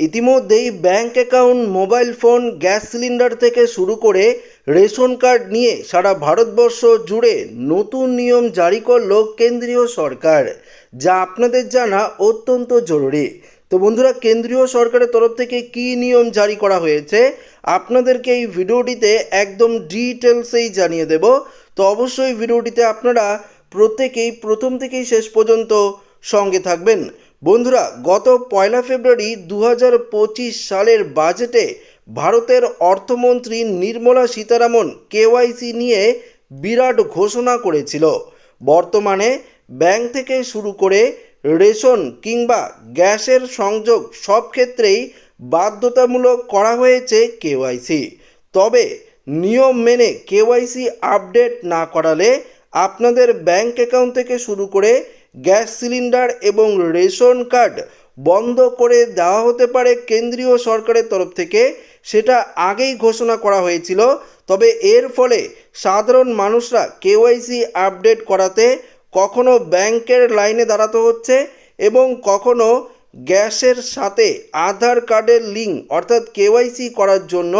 ইতিমধ্যেই bank account, mobile phone, gas cylinder থেকে শুরু করে রেশন কার্ড নিয়ে সারা ভারতবর্ষ জুড়ে নতুন নিয়ম জারি করল কেন্দ্রীয় সরকার, যা আপনাদের জানা অত্যন্ত জরুরি। তো বন্ধুরা, কেন্দ্রীয় সরকারের তরফ থেকে কী নিয়ম জারি করা হয়েছে আপনাদেরকে এই ভিডিওটিতে একদম ডিটেলসেই জানিয়ে দেব। তো অবশ্যই ভিডিওটিতে আপনারা প্রত্যেকেই, প্রথম থেকেই শেষ পর্যন্ত সঙ্গে থাকবেন। বন্ধুরা, গত পয়লা ফেব্রুয়ারি দু হাজার পঁচিশ সালের বাজেটে ভারতের অর্থমন্ত্রী নির্মলা সীতারামন কেওয়াইসি নিয়ে বিরাট ঘোষণা করেছিল। বর্তমানে ব্যাংক থেকে শুরু করে রেশন কিংবা গ্যাসের সংযোগ সব ক্ষেত্রেই বাধ্যতামূলক করা হয়েছে কেওয়াইসি তবে নিয়ম মেনে কেওয়াইসি আপডেট না করালে আপনাদের ব্যাংক অ্যাকাউন্ট থেকে শুরু করে গ্যাস সিলিন্ডার এবং রেশন কার্ড বন্ধ করে দেওয়া হতে পারে কেন্দ্রীয় সরকারের তরফ থেকে। সেটা আগেই ঘোষণা করা হয়েছিল। তবে এর ফলে সাধারণ মানুষরা কেওয়াইসি আপডেট করাতে কখনো ব্যাংকের লাইনে দাঁড়াতে হচ্ছে এবং কখনো গ্যাসের সাথে আধার কার্ডের লিঙ্ক অর্থাৎ কেওয়াইসি করার জন্য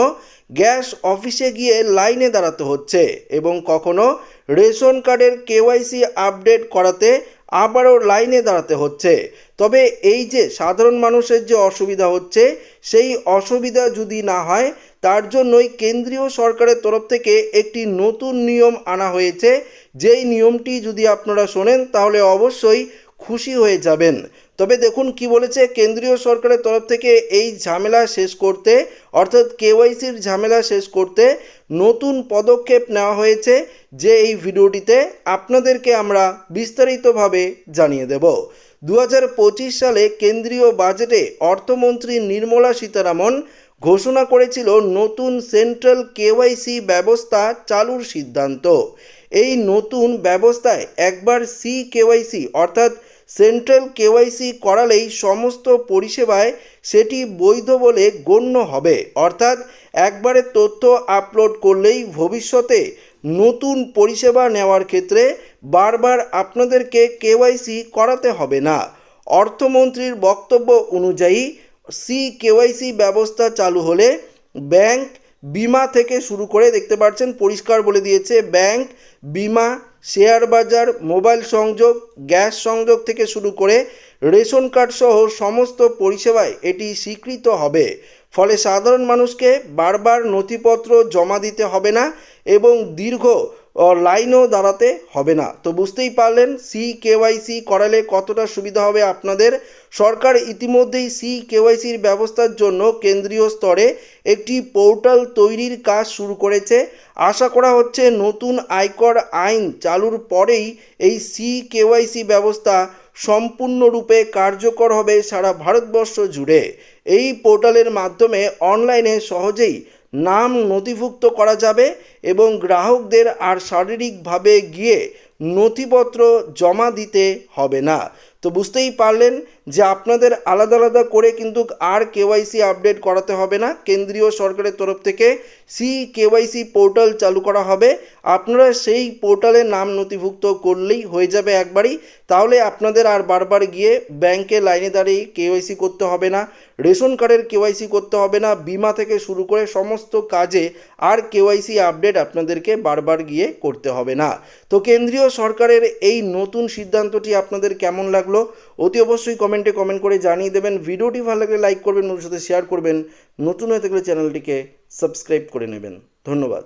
গ্যাস অফিসে গিয়ে লাইনে দাঁড়াতে হচ্ছে এবং কখনো রেশন কার্ডের কেওয়াইসি আপডেট করাতে আবারও লাইনে দাঁড়াতে হচ্ছে। তবে এই যে সাধারণ মানুষের যে অসুবিধা হচ্ছে, সেই অসুবিধা যদি না হয়, তার জন্যই কেন্দ্রীয় সরকারের তরফ থেকে একটি নতুন নিয়ম আনা হয়েছে। যেই নিয়মটি যদি আপনারা শোনেন, তাহলে অবশ্যই খুশি হয়ে যাবেন। তবে দেখুন কি বলেছে কেন্দ্রীয় সরকারের তরফ থেকে এই ঝামেলা শেষ করতে, অর্থাৎ কেওয়াইসির ঝামেলা শেষ করতে নতুন পদক্ষেপ নেওয়া হয়েছে যে এই ভিডিওটিতে আপনাদেরকে আমরা বিস্তারিতভাবে জানিয়ে দেব। দু হাজার পঁচিশ সালে কেন্দ্রীয় বাজেটে অর্থমন্ত্রী নির্মলা সীতারামন ঘোষণা করেছিল নতুন সেন্ট্রাল কেওয়াইসি ব্যবস্থা চালুর সিদ্ধান্ত। এই নতুন ব্যবস্থায় একবার সি কেওয়াইসি অর্থাৎ সেন্ট্রাল কেওয়াইসি করালেই সমস্ত পরিষেবায় সেটি বৈধ বলে গণ্য হবে। অর্থাৎ একবারে তথ্য আপলোড করলেই ভবিষ্যতে নতুন পরিষেবা নেওয়ার ক্ষেত্রে বারবার আপনাদেরকে কেওয়াইসি করাতে হবে না। অর্থমন্ত্রীর বক্তব্য অনুযায়ী সি কেওয়াইসি ব্যবস্থা চালু হলে ব্যাংক বিমা থেকে শুরু করে, দেখতে পাচ্ছেন, পরিষ্কার বলে দিয়েছে, ব্যাংক বিমা, শেয়ার বাজার, মোবাইল সংযোগ, গ্যাস সংযোগ থেকে শুরু করে রেশন কার্ড সহ সমস্ত পরিষেবায় এটি স্বীকৃত হবে। ফলে সাধারণ মানুষকে বারবার নথিপত্র জমা দিতে হবে না এবং দীর্ঘ লাইনেও দাঁড়াতে হবে না। তো বুঝতেই পারলেন সি কেওয়াইসি করালে কতটা সুবিধা হবে আপনাদের। সরকার ইতিমধ্যেই সি কেওয়াইসির ব্যবস্থার জন্য কেন্দ্রীয় স্তরে একটি পোর্টাল তৈরির কাজ শুরু করেছে। আশা করা হচ্ছে নতুন আয়কর আইন চালুর পরেই এই সি কেওয়াইসি ব্যবস্থা সম্পূর্ণরূপে কার্যকর হবে সারা ভারতবর্ষ জুড়ে। এই পোর্টালের মাধ্যমে অনলাইনে সহজেই নাম নথিভুক্ত করা যাবে এবং গ্রাহকদের আর শারীরিকভাবে গিয়ে নথিপত্র জমা দিতে হবে না। তো বুঝতেই পারলেন যে আপনাদের আলাদা আলাদা করে কিন্তু আর কেওয়াইসি আপডেট করাতে হবে না। কেন্দ্রীয় সরকারের তরফ থেকে সি কেওয়াইসি পোর্টাল চালু করা হবে। আপনারা সেই পোর্টালে নাম নথিভুক্ত করলেই হয়ে যাবে একবারই। তাহলে আপনাদের আর বারবার গিয়ে ব্যাংকে লাইনে দাঁড়িয়ে কেওয়াইসি করতে হবে না, রেশন কার্ডের কেওয়াইসি করতে হবে না, বিমা থেকে শুরু করে সমস্ত কাজে আর কেওয়াইসি আপডেট আপনাদেরকে বারবার গিয়ে করতে হবে না। তো কেন্দ্রীয় সরকারের এই নতুন সিদ্ধান্তটি আপনাদের কেমন লাগল অতি অবশ্যই কমেন্টে কমেন্ট করে জানিয়ে দেবেন। ভিডিওটি ভালো লাগলে লাইক করবেন বন্ধুর সাথে শেয়ার করবেন। নতুন হয়ে থাকলে চ্যানেলটিকে সাবস্ক্রাইব করে নেবেন। ধন্যবাদ।